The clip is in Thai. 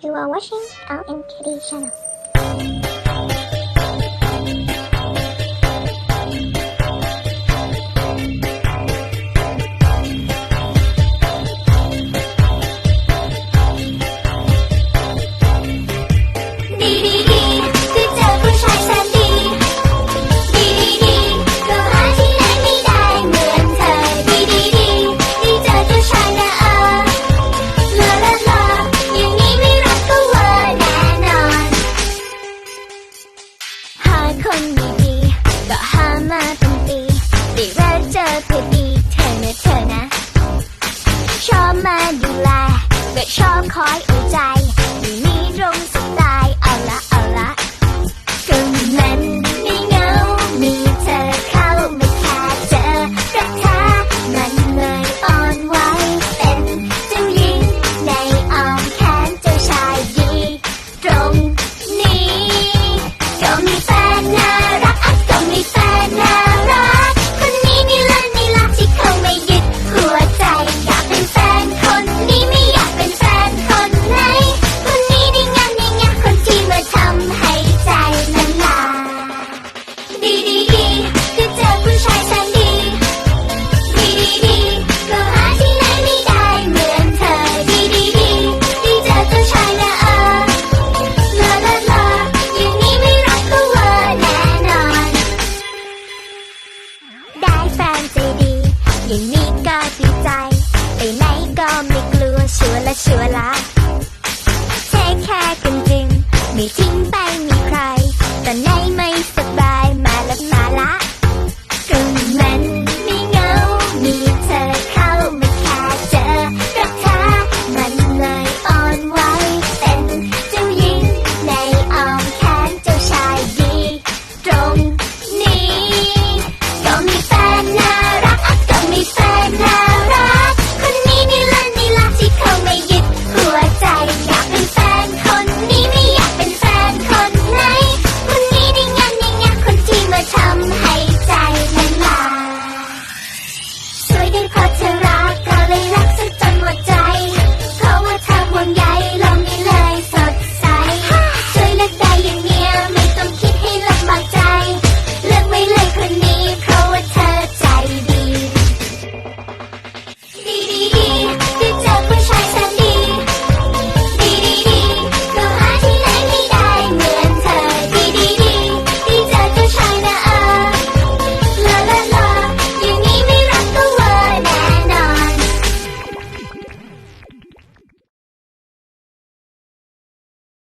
You are watching Out Kitty channel. คนดีๆ ก็หามาเป็นปีด้แรกเจอเธอดีเธอนะเธอนะ ชอบมาดูแลและชอบคอย เสียเลาเทคแคร์กันจริง ไม่ทิ้งไปมี